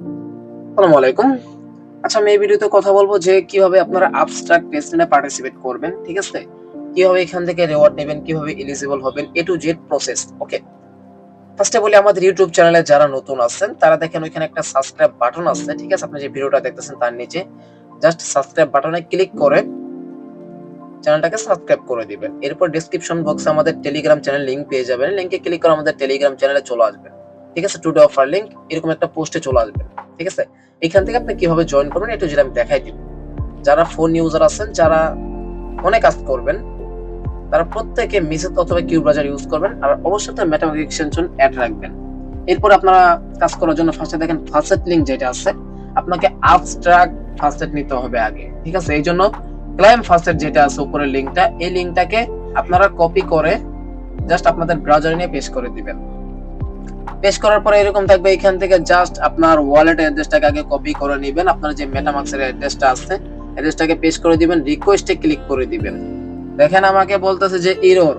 আসসালামু আচ্ছা আমি এই ভিডিওতে কথা বলব যে কীভাবে আপনারা আবস্ট্রাক্ট পার্টিসিপেট করবেন, ঠিক আছে? কীভাবে এখান থেকে রিওয়ার্ড নেবেন, কীভাবে এলিজিবল হবেন A to Z process okay ফার্স্টে বলি, আমাদের ইউটিউব চ্যানেলে যারা নতুন আছেন, তারা দেখেন ওইখানে একটা সাবস্ক্রাইব বাটন আছে, ঠিক আছে? আপনি যে ভিডিওটা দেখতেছেন তার নিচে জাস্ট সাবস্ক্রাইব বাটনে ক্লিক করে চ্যানেলটাকে সাবস্ক্রাইব করে দিবেন। এরপর ডেসক্রিপশন বক্সে আমাদের টেলিগ্রাম চ্যানেল লিংক পেয়ে যাবেন। লিংকে ক্লিক করে আমাদের টেলিগ্রাম চ্যানেলে চলে আসবেন। ঠিক আছে টুডে অফার লিঙ্ক এরকম একটা পোস্টে চলে আসবে, ঠিক আছে? এখান থেকে আপনি কীভাবে জয়েন করবেন একটু যেটা আমি দেখাই দিব যারা ফোন ইউজার আছেন, যারা অনেক কাজ করবেন, তারা প্রত্যেকে মিসেস অথবা কিউ ব্রাউজার ইউজ করবেন, আর অবশ্যই তার মেটামার্ক এক্সটেনশন অ্যাড রাখবেন। এরপর আপনারা কাজ করার জন্য ফার্স্টে দেখেন ফার্স্ট লিংক যেটা আছে, আপনাকে আবস্ট্রাক্ট ফার্স্ট নিতে হবে আগে, ঠিক আছে? এই জন্য ক্লাইম ফার্স্ট যেটা আছে উপরের লিঙ্কটা এই লিঙ্কটাকে আপনারা কপি করে জাস্ট আপনাদের ব্রাউজারে নিয়ে পেশ করে দিবেন। পেশ করার পরে এরকম থাকবে, এখান থেকে জাস্ট আপনার ওয়ালেট অ্যাড্রেসটাকে আগে কপি করে নেবেন। আপনার যে মেটামাক্সের অ্যাড্রেসটা আছে অ্যাড্রেসটাকে পেশ করে দিবেন রিকোয়েস্টে ক্লিক করে দিবেন। দেখেন আমাকে বলতেছে যে এরর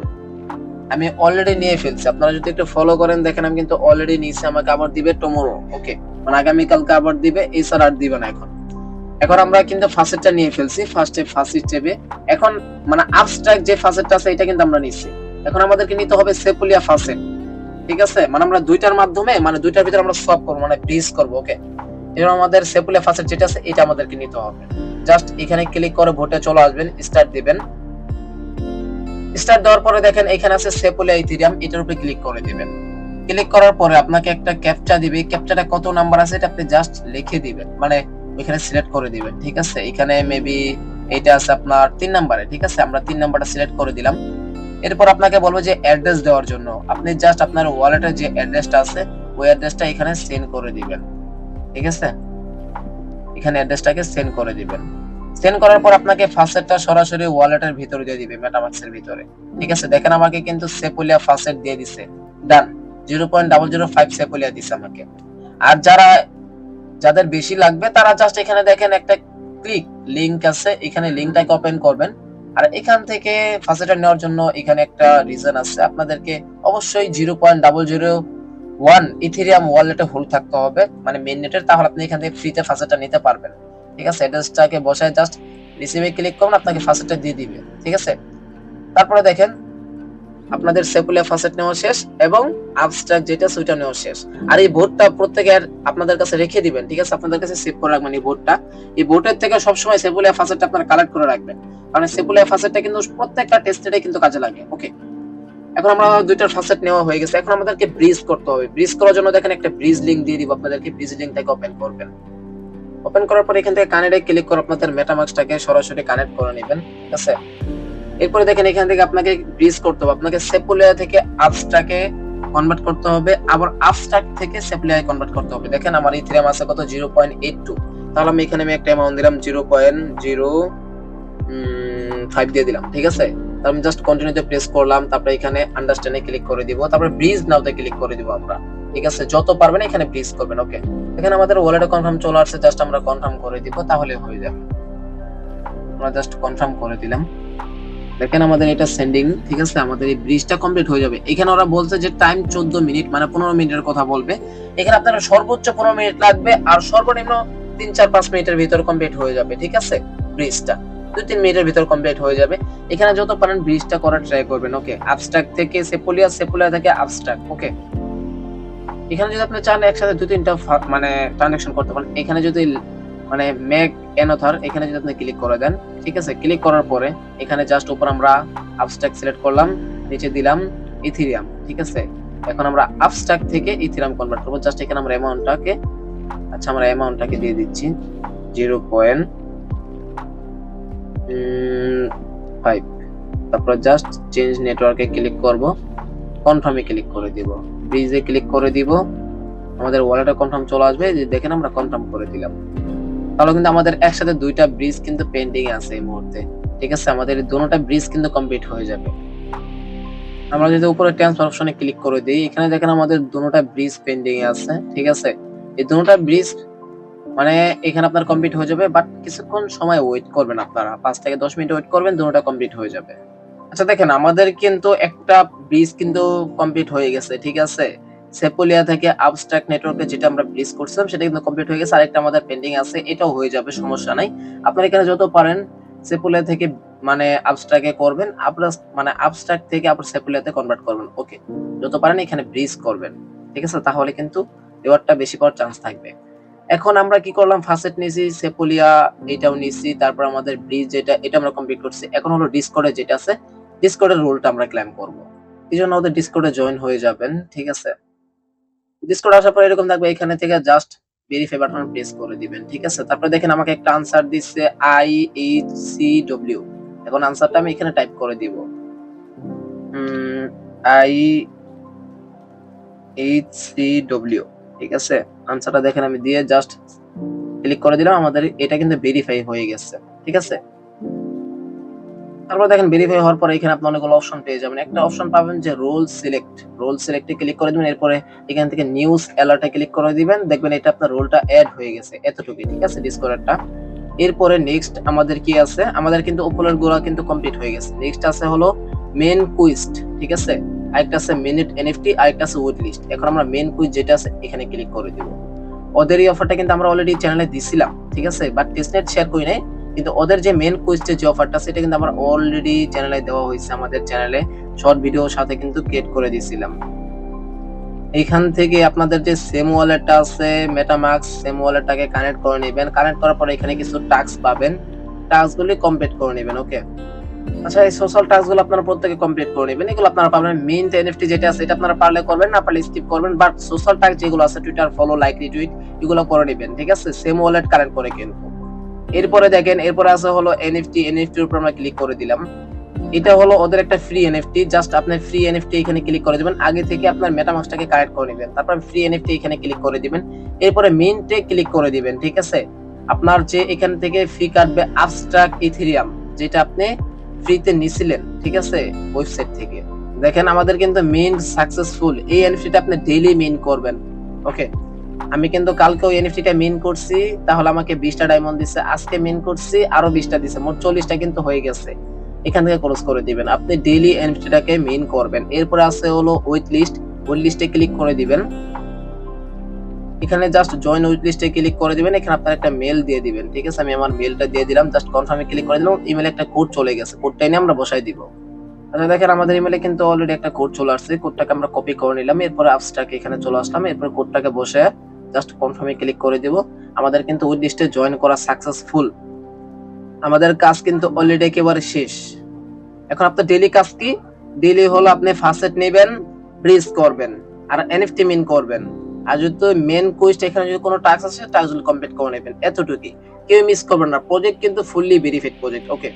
আমি অলরেডি নিয়ে ফেলছি। আপনারা যদি একটু ফলো করেন, দেখেন আমি কিন্তু অলরেডি নিয়েছি, আমাকে আবার দিবে টুমোরো ওকে মানে আগামীকালকে আবার দিবে, এই স্যার আর দিবে না এখন। এখন আমরা কিন্তু ফার্স্টটা নিয়ে ফেলছি ফার্স্টে ফার্স্ট স্টেপে এখন মানে আবস্ট্রাক্ট যে ফার্স্টটা আছে, এটা কিন্তু আমরা নিচ্ছি এখন আমাদেরকে নিতে হবে সেপুলিয়া ফার্স্ট ঠিক আছে? মানে আমরা দুইটার মাধ্যমে মানে দুইটার ভিতরে আমরা সলভ করব মানে ব্রিজ করব ওকে এবার আমাদের সেপুলিয়া ফার্স্ট যেটা আছে, এটা আমাদেরকে নিতে হবে। জাস্ট এখানে ক্লিক করে ভোটে চলে আসবেন স্টার্ট দিবেন। স্টার্ট দেওয়ার পরে দেখেন, এখানে আছে সেপুলিয়া ইথিরিয়াম এটার উপরে ক্লিক করে দিবেন। ক্লিক করার পরে আপনাকে একটা ক্যাপচা দিবে ক্যাপচাটা কত নাম্বার আছে, এটা আপনি জাস্ট লিখে দিবেন মানে ওইখানে সিলেক্ট করে দিবেন, ঠিক আছে? এখানে মেবি এটা আছে আপনার তিন নাম্বারে ঠিক আছে? আমরা তিন নাম্বারটা সিলেক্ট করে দিলাম। এরপর আপনাকে বলব যে অ্যাড্রেস দেওয়ার জন্য। আপনি জাস্ট আপনার ওয়ালেটের যে অ্যাড্রেসটা আছে, ওই অ্যাড্রেসটা এখানে সেন্ড করে দিবেন। ঠিক আছে? এখানে অ্যাড্রেসটাকে সেন্ড করে দিবেন। সেন্ড করার পর আপনাকে ফাসেটটা সরাসরি ওয়ালেটের ভিতরে দিয়ে দিবে মেটামাক্সের ভিতরে। ঠিক আছে? দেখেন আমাকে কিন্তু সেপুলিয়া ফাসেট দিয়ে দিছে। Done zero point double zero five Sepolia দিছে আমাকে। আর যারা, যাদের বেশি লাগবে, তারা জাস্ট এখানে দেখেন একটা ক্লিক লিংক আছে। এখানে লিংকটাকে ওপেন করবেন। আর এখান থেকে ফাসেটা নেওয়ার জন্য এখানে একটা রিজন আছে। আপনাদেরকে অবশ্যই zero point double zero one Ethereum ওয়ালেটে হোল্ড থাকতে হবে। মানে মেন নেটের তাহলে আপনি এখান থেকে ফ্রিতে ফাসেটা নিতে পারবেন। ঠিক আছে? অ্যাড্রেসটাকে বসায় জাস্ট রিসিভে ক্লিক করুন, আপনাকে ফাসেটা দিয়ে দিবে। ঠিক আছে? তারপরে দেখেন আপনাদের সেকুলার ফাসেট নেওয়া শেষ এবং আবস্ট্রাক্ট যেটা সেটা নেওয়া শেষ। আর এই বোর্ডটা প্রত্যেকের আপনাদের কাছে রেখে দিবেন, ঠিক আছে? আপনাদের কাছে সেভ করে রাখবেন এই বোর্ডটা এই বোর্ডের থেকে সবসময় সেকুলার ফাসেটটা আপনারা কালেক্ট করে রাখবেন। কারণ সেকুলার ফাসেটটা কিন্তু প্রত্যেকটা টেস্টেডে কিন্তু কাজে লাগে ওকে এখন আমরা দুইটার ফাসেট নেওয়া হয়ে গেছে। এখন আমাদেরকে ব্রিজ করতে হবে। ব্রিজ করার জন্য দেখেন একটা ব্রিজ লিংক দিয়ে দিব আপনাদেরকে। ব্রিজ লিংকটাকে ওপেন করবেন। ওপেন করার পর এখান থেকে কানেক্টে ক্লিক করে আপনাদের মেটামাক্সটাকে সরাসরি কানেক্ট করে নেবেন, ঠিক আছে? এরপরে দেখেন এখান থেকে আপনাকে ব্রিজ করতে হবে। আপনাকে সেপুলিয়া থেকে আবস্ট্রাকে কনভার্ট করতে হবে। আবার আবস্ট্রাক্ট থেকে সেপুলিয়ায় কনভার্ট করতে হবে। দেখেন আমার ইথিরিয়াম আছে কত? জিরো পয়েন্ট এইট টু তাহলে আমি এখানে আমি একটা অ্যামাউন্ট দিলাম জিরো পয়েন্ট জিরো ফাইভ দিয়ে দিলাম। ঠিক আছে? তারপর আমি জাস্ট কন্টিনিউতে প্রেস করলাম, তারপরে এখানে আন্ডারস্ট্যান্ডে ক্লিক করে দিব। তারপরে ব্রিজ নাওতে ক্লিক করে দিব আমরা। ঠিক আছে? যত পারবেন এখানে ব্রিজ করবেন ওকে এখানে আমাদের ওয়ালেটে কনফার্ম চলে আসছে জাস্ট আমরা কনফার্ম করে দিব, তাহলে হয়ে যাবে। আমরা জাস্ট কনফার্ম করে দিলাম। দেখেন আমাদের এটা সেন্ডিং ঠিক আছে? আমাদের এই ব্রিজটা কমপ্লিট হয়ে যাবে। এখানে ওরা বলছে যে টাইম 14 মিনিট মানে 15 মিনিটের কথা বলবে। এখানে আপনার সর্বোচ্চ 15 মিনিট লাগবে আর সর্বনিম্ন 3 4 5 মিনিটের ভিতর কমপ্লিট হয়ে যাবে, ঠিক আছে? ব্রিজটা দুই, তিন মিনিটের ভিতর কমপ্লিট হয়ে যাবে। এখানে যত পারেন ব্রিজটা করার ট্রাই করবেন ওকে অ্যাবস্ট্রাক্ট থেকে সেপুলিয়া সেপুলিয়া থেকে অ্যাবস্ট্রাক্ট ওকে এখানে যদি আপনি চান একসাথে দু তিনটা মানে ট্রানজাকশন করতে পারেন, এখানে যদি মানে মেক এনথার এখানে যদি আপনি ক্লিক করে দেন, ঠিক আছে? ক্লিক করার পরে এখানে জাস্ট উপর আমরা আবস্ট্রাক্ট সিলেক্ট করলাম, নিচে দিলাম ইথিরিয়াম ঠিক আছে? এখন আমরা আবস্ট্রাক্ট থেকে ইথিরিয়াম কনভার্ট করব। জাস্ট এখানে আমরা অ্যামাউন্টটাকে আচ্ছা আমরা অ্যামাউন্টটাকে দিয়ে দিচ্ছি। জিরো পয়েন্ট ফাইভ তারপর জাস্ট চেঞ্জ নেটওয়ার্কে ক্লিক করব। কনফার্মে ক্লিক করে দিব। ব্রিজে ক্লিক করে দিব। আমাদের ওয়ালেটে কনফার্ম চলে আসবে। দেখেন আমরা কনফার্ম করে দিলাম। তাহলে কিন্তু আমাদের একসাথে দুইটা ব্রিজ কিন্তু পেন্ডিং আছে এই মুহূর্তে। ঠিক আছে? আমাদের দুটোটা ব্রিজ কিন্তু কমপ্লিট হয়ে যাবে। আমরা যদি উপরে ট্রান্সফার অপশনে ক্লিক করে দিই, এখানে দেখেন আমাদের দুটোটা ব্রিজ পেন্ডিং আছে। ঠিক আছে? এই দুটোটা ব্রিজ মানে এখানে আপনার কমপ্লিট হয়ে যাবে বাট কিছুক্ষণ সময় ওয়েট করবেন আপনারা। পাঁচ থেকে দশ মিনিট ওয়েট করবেন, দুটোটা কমপ্লিট হয়ে যাবে। আচ্ছা দেখেন, আমাদের কিন্তু একটা ব্রিজ কিন্তু কমপ্লিট হয়ে গেছে। ঠিক আছে? সেপোলিয়া থেকে আবস্ট্রাক্ট নেটওয়ার্কে যেটা আমরা ব্রিজ করছিলাম, সেটা কিন্তু কমপ্লিট হয়ে গেছে। আরেকটা আমাদের পেন্ডিং আছে, এটাও হয়ে যাবে, সমস্যা নাই। আপনারা এখানে যত পারেন, সেপোলিয়া থেকে মানে আবস্ট্রাক্টে করবেন। আপনার মানে আবস্ট্রাক্ট থেকে আপনার সেপোলিয়াতে কনভার্ট করবেন। ওকে যত পারেন এখানে ব্রিজ করবেন। ঠিক আছে? তাহলে কিন্তু রিওয়ার্ডটা বেশি পাওয়ার চান্স থাকবে। এখন আমরা কি করলাম? ফাসেট নিয়েছি, সেপোলিয়া, এটাও নিয়েছি, তারপর আমাদের ব্রিজ যেটা, এটা আমরা কমপ্লিট করছি। এখন হলো ডিসকর্ডে যেটা আছে ডিসকর্ডের রোলটা আমরা ক্লেম করব। এই জন্য আমাদের ডিসকর্ডে জয়েন হয়ে যাবেন। ঠিক আছে? ডিসকর্ড আসার পর এরকম থাকবে, এখানে থেকে জাস্ট ভেরিফাই বাটন প্রেস করে দিবেন, ঠিক আছে? তারপরে দেখেন আমাকে একটা আনসার দিচ্ছে আই এইচ সি ডব্লিউ এখন আনসারটা আমি এখানে টাইপ করে দিব। আই এইচ সি ডব্লিউ ঠিক আছে? আনসারটা দেখেন আমি দিয়ে জাস্ট ক্লিক করে দিলাম, আমাদের এটা কিন্তু ভেরিফাই হয়ে গেছে, ঠিক আছে? তারপর দেখেন ভেরিফাই হওয়ার পরে এখানে আপনি অনেকগুলো অপশন পেয়ে যাবেন। একটা অপশন পাবেন যে রোল সিলেক্ট রোল সিলেক্টে ক্লিক করে দিবেন, এরপরে এখান থেকে নিউজ অ্যালার্টে ক্লিক করে দিবেন। দেখবেন এটা আপনার রোলটা অ্যাড হয়ে গেছে এতটুকুই, ঠিক আছে? ডিসকর্ডটা এরপরে নেক্সট আমাদের কি আছে? আমাদের কিন্তু উপরের গোড়া কিন্তু কমপ্লিট হয়ে গেছে। নেক্সট আছে হলো মেন কুইস্ট ঠিক আছে? আরেকটা আছে মিনিট এনএফটি আরেকটা আছে উইড লিস্ট এখন আমরা মেন কুইজ যেটা আছে এখানে ক্লিক করে দিব। ওদের এই অফারটা কিন্তু আমরা অলরেডি চ্যানেলে দিছিলাম, ঠিক আছে? বাট টেস্টনেট শেয়ার করি নাই। কিন্তু ওদের যে মেন কুইজের যে অফারটা সেটা কিন্তু আমরা অলরেডি চ্যানেলে দেওয়া হয়েছে আমাদের চ্যানেলে শর্ট ভিডিওর সাথে কিন্তু ক্রিয়েট করে দিয়েছিলাম। এইখান থেকে আপনাদের যে সেম ওয়ালেটটা আছে মেটামাক্স সেম ওয়ালেটটাকে কানেক্ট করে নেবেন। কানেক্ট করার পরে এখানে কিছু টাস্ক পাবেন। টাস্কগুলি কমপ্লিট করে নেবেন ওকে আচ্ছা এই সোশ্যাল টাস্কগুলো আপনারা প্রত্যেকে কমপ্লিট করে নেবেন। এগুলো আপনারা পাবেন মিন্ট এনএফটি যেটা আছে, এটা আপনারা পারলে করবেন, না পারলে স্কিপ করবেন। বাট সোশ্যাল টাস্ক যেগুলো আছে টুইটার ফলো লাইক রিটুইট এগুলো করে নেবেন, ঠিক আছে? সেম ওয়ালেট কানেক্ট করে কিন্তু। এরপরে দেখেন, এরপরে আছে হলো এনএফটি এনএফটির উপর আমরা ক্লিক করে দিলাম। এটা হলো ওদের একটা ফ্রি এনএফটি জাস্ট আপনি ফ্রি এনএফটি এখানে ক্লিক করে দিবেন। আগে থেকে আপনার মেটামাক্সটাকে কানেক্ট করে নেবেন। তারপর ফ্রি এনএফটি এখানে ক্লিক করে দিবেন। এরপরে মিন্টে ক্লিক করে দিবেন, ঠিক আছে? আপনার যে এখান থেকে ফি কাটবে আবস্ট্রাক্ট ইথেরিয়াম যেটা আপনি ফ্রিতে নিছিলেন, ঠিক আছে? ওয়েবসাইট থেকে। দেখেন, আমাদের কিন্তু মেইন সাকসেসফুল এই এনএফটিটা আপনি ডেইলি মেইন করবেন। ওকে আমি কিন্তু কালকেও এনএফটিটা মেইন করছি, তাহলে আমাকে বিশটা ডায়মন্ড দিছে, আজকে মেইন করছি, আরও বিশটা দিছে, মোট চল্লিশটা কিন্তু হয়ে গেছে। এখান থেকে ক্লোজ করে দিবেন, আপনি ডেইলি এনএফটিটাকে মেইন করবেন। এরপরে আছে হলো উইথ লিস্ট উইথ লিস্টে ক্লিক করে দিবেন। এখানে জাস্ট জয়েন উইথ লিস্টে ক্লিক করে দিবেন, এখানে আপনার একটা মেল দিয়ে দিবেন, ঠিক আছে? আমি আমার মেলটা দিয়ে দিলাম জাস্ট কনফার্মে ক্লিক করে দিলাম ইমেলে একটা কোড চলে গেছে কোডটা এনে আমরা বসাই দিব। আচ্ছা দেখেন আমাদের ইমেলে কিন্তু অলরেডি একটা কোড চলে আসছে কোডটাকে আমরা কপি করে নিলাম, এরপর অ্যাপসটাকে এখানে চলে আসলাম, এরপর কোডটাকে বসে জাস্ট কনফার্মে ক্লিক করে দিব। আমাদের কিন্তু উইথ লিস্টে জয়েন করা সাকসেসফুল আমাদের কাজ কিন্তু অলরেডি একেবারে শেষ। এখন আপনার ডেইলি কাজ কি? ডেইলি হলো আপনি ফাসেট নেবেন ব্রিজ করবেন, আর এনএফটি মিন করবেন। আর যদি মেন কোয়েস্ট এখানে যদি কোনো টাস্ক আছে টাস্কগুলো কমপ্লিট করে নেবেন। এতটুকুই। কেউ মিস করবেন না। প্রজেক্ট কিন্তু ফুললি ভেরিফাইড প্রজেক্ট ওকে